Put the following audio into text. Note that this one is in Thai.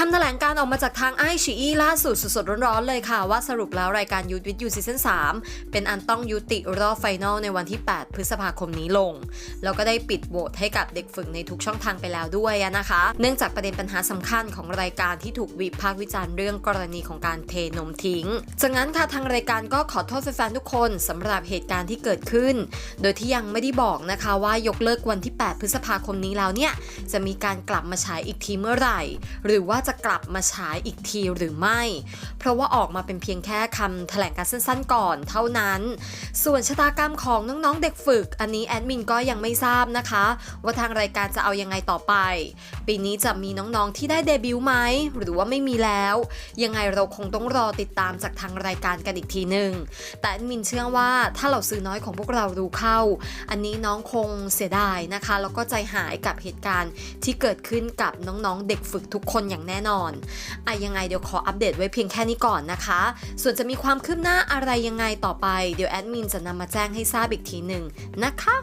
คำแถลงการออกมาจากทางไอชีอีล่าสุดสดๆร้อนๆเลยค่ะ ว่าสรุปแล้วรายการยูทวิทยูซีซั่น3เป็นอันต้องยุติรอบไฟนอลในวันที่ 8 พฤษภาคมนี้ลง แล้วก็ได้ปิดโหวตให้กับเด็กฝึกในทุกช่องทางไปแล้วด้วยนะคะ เนื่องจากประเด็นปัญหาสำคัญของรายการที่ถูกวิพากษ์วิจารณ์เรื่องกรณีของการเทนมทิ้ง จากนั้นค่ะทางรายการก็ขอโทษแฟนๆทุกคนสำหรับเหตุการณ์ที่เกิดขึ้น โดยที่ยังไม่ได้บอกนะคะว่ายกเลิกวันที่ 8 พฤษภาคมนี้แล้วเนี่ยจะมีการกลับมาฉายอีกทีเมื่อไหร่ หรือว่าจะกลับมาฉายอีกทีหรือไม่ เพราะว่าออกมาเป็นเพียงแค่คำแถลงการสั้นๆก่อนเท่านั้น ส่วนชะตากรรมของน้องๆเด็กฝึก อันนี้แอดมินก็ยังไม่ทราบนะคะ ว่าทางรายการจะเอายังไงต่อไป ปีนี้จะมีน้องๆที่ได้เดบิวต์ไหมหรือว่าไม่มีแล้ว ยังไงเราคงต้องรอติดตามจากทางรายการกันอีกทีหนึ่งแต่แอดมินเชื่อว่าถ้าเราซื้อน้อยของพวกเรารู้เข้า อันนี้น้องคงเสียดายนะคะ แล้วก็ใจหายกับเหตุการณ์ที่เกิดขึ้นกับน้องๆเด็กฝึกทุกคนอย่างแน่น่นอนอะยังไงเดี๋ยวขออัปเดตไว้เพียงแค่นี้ก่อนนะคะ ส่วนจะมีความคืบหน้าอะไรยังไงต่อไป เดี๋ยวแอดมินจะนำมาแจ้งให้ทราบอีกทีหนึ่งนะคะ